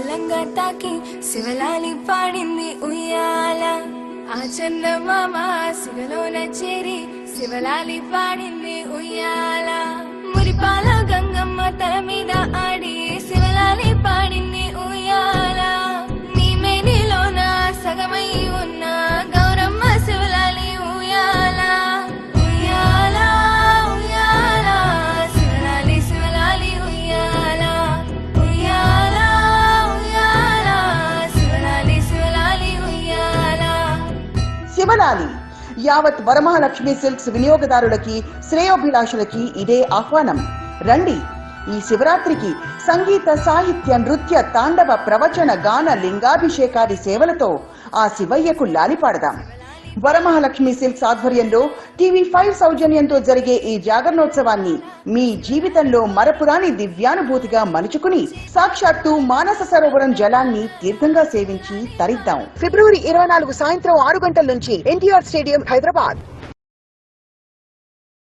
చల్లంగా తాకి శివలాలి పాడింది ఉయ్యాల. ఆ చందమామ శివలోన చేరి శివలాలి పాడింది ఉయ్యాల. శివనాలి. యావత్ వరమహాలక్ష్మి సిల్క్స్ వినియోగదారులకి శ్రేయోభిలాషులకి ఇదే ఆహ్వానం. రండి ఈ శివరాత్రికి సంగీత సాహిత్య నృత్య తాండవ ప్రవచన గాన లింగాభిషేకాది సేవలతో ఆ శివయ్యకు లాలిపాడదాం. వరమహాలక్ష్మి సిల్క్స్ ఆధ్వర్యంలో టీవీ ఫైవ్ సౌజన్యంతో జరిగే ఈ జాగరణోత్సవాన్ని మీ జీవితంలో మరపురాని దివ్యానుభూతిగా మలుచుకుని సాక్షాత్తు మానస సరోవరం జలాన్ని తీర్థంగా సేవించి తరిద్దాం. ఫిబ్రవరి ఇరవై నాలుగు సాయంత్రం ఆరు గంటల నుంచి ఎన్టీఆర్ స్టేడియం హైదరాబాద్.